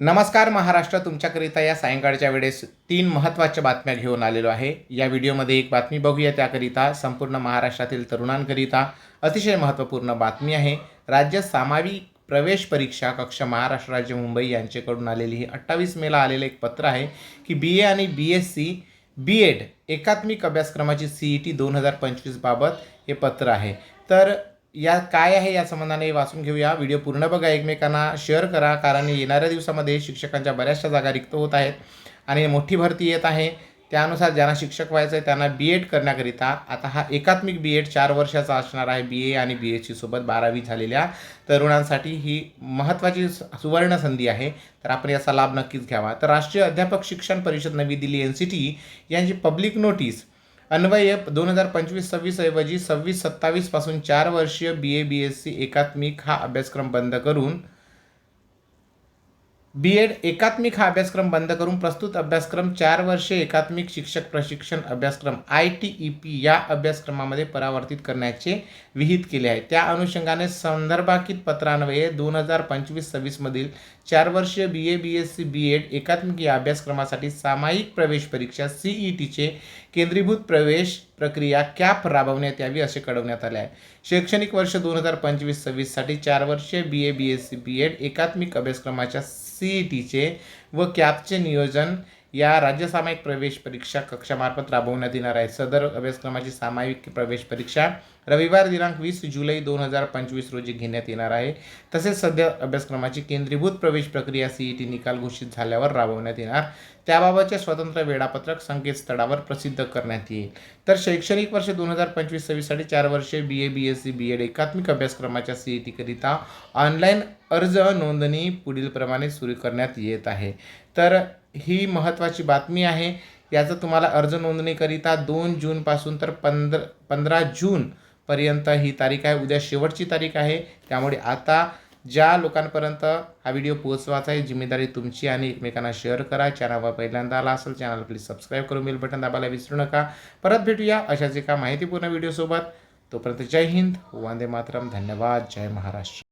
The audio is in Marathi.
नमस्कार महाराष्ट्र तुमच्याकरिता या सायंकाळच्या वेळेस तीन महत्त्वाच्या बातम्या घेऊन आलेलो आहे. या व्हिडिओमध्ये एक बातमी बघूया त्याकरिता संपूर्ण महाराष्ट्रातील तरुणांकरिता अतिशय महत्त्वपूर्ण बातमी आहे. राज्य सामावी प्रवेश परीक्षा कक्ष महाराष्ट्र राज्य मुंबई यांच्याकडून आलेली ही अठ्ठावीस मेला आलेलं एक पत्र आहे की बी ए आणि B S C B ed एकात्मिक अभ्यासक्रमाची सी ई टी दोन हजार पंचवीसबाबत हे पत्र आहे. तर या काय आहे या संबंधाने वाचून घेऊया. व्हिडिओ पूर्ण बघा एकमेकांना शेअर करा कारण येणाऱ्या दिवसामध्ये शिक्षकांच्या बऱ्याचशा जागा रिक्त होत आहेत आणि मोठी भरती येत आहे. त्यानुसार ज्यांना शिक्षक व्हायचं आहे त्यांना बी एड करण्याकरिता आता हा एकात्मिक बी एड चार वर्षाचा असणार आहे. बी ए आणि बी एसची सोबत बारावी झालेल्या तरुणांसाठी ही महत्त्वाची सुवर्ण संधी आहे. तर आपण याचा लाभ नक्कीच घ्यावा. तर राष्ट्रीय अध्यापक शिक्षण परिषद नवी दिल्ली एन सी टी यांची पब्लिक नोटीस अन्वय दोन हजार पंचवीस सव्वीस ऐवजी सव्वीस सत्तावीसपासून चार वर्षीय B A B S C एकात्मिक हा अभ्यासक्रम बंद करून बी एड एकात्मिक हा अभ्यासक्रम बंद करून प्रस्तुत अभ्यासक्रम चार वर्षे एकात्मिक शिक्षक प्रशिक्षण अभ्यासक्रम आय टी ई पी या अभ्यासक्रमामध्ये परावर्तित करण्याचे विहित केले आहे. त्या अनुषंगाने संदर्भाकित पत्रान्वये दोन हजार पंचवीस सव्वीसमधील चार वर्षीय B A B S C B ed एकात्मिक या अभ्यासक्रमासाठी सामायिक प्रवेश परीक्षा सी ई टीचे केंद्रीभूत प्रवेश प्रक्रिया कॅप राबवण्यात यावी असे कळवण्यात आले आहे. शैक्षणिक वर्ष दोन हजार पंचवीस सव्वीससाठी चार वर्षीय B A B S C B ed एकात्मिक अभ्यासक्रमाच्या सी ई टीचे व कॅपचे नियोजन या राज्य सामायिक प्रवेश परीक्षा कक्षामार्फत राबवण्यात येणार आहे. सदर अभ्यासक्रमाची सामायिक प्रवेश परीक्षा रविवार दिनांक वीस जुलै दोन हजार पंचवीस रोजी घेण्यात येणार आहे. तसेच सध्या अभ्यासक्रमाची केंद्रीभूत प्रवेश प्रक्रिया सी ई टी निकाल घोषित झाल्यावर राबवण्यात येणार त्याबाबतचे स्वतंत्र वेळापत्रक संकेतस्थळावर प्रसिद्ध करण्यात येईल. तर शैक्षणिक वर्ष दोन हजार पंचवीस सव्वीससाठी चार वर्षे B A B S C B ed एकात्मिक अभ्यासक्रमाच्या सी ई टीकरिता ऑनलाईन अर्ज नोंदणी पुढीलप्रमाणे सुरू करण्यात येत आहे. तर ही महत्त्वाची बातमी आहे. याचं तुम्हाला अर्ज नोंदणीकरिता दोन जूनपासून तर पंधरा पंधरा जूनपर्यंत ही तारीख आहे. उद्या शेवटची तारीख आहे. त्यामुळे आता ज्या लोकांपर्यंत हा व्हिडिओ पोहोचवायचा आहे जिम्मेदारी तुमची आणि एकमेकांना शेअर करा. चॅनलवर पहिल्यांदा आला असेल चॅनल प्लीज सबस्क्राईब करून बेल बटन दाबायला विसरू नका. परत भेटूया अशाच एका माहितीपूर्ण व्हिडिओसोबत तोपर्यंत जय हिंद वंदे मातरम. धन्यवाद. जय महाराष्ट्र.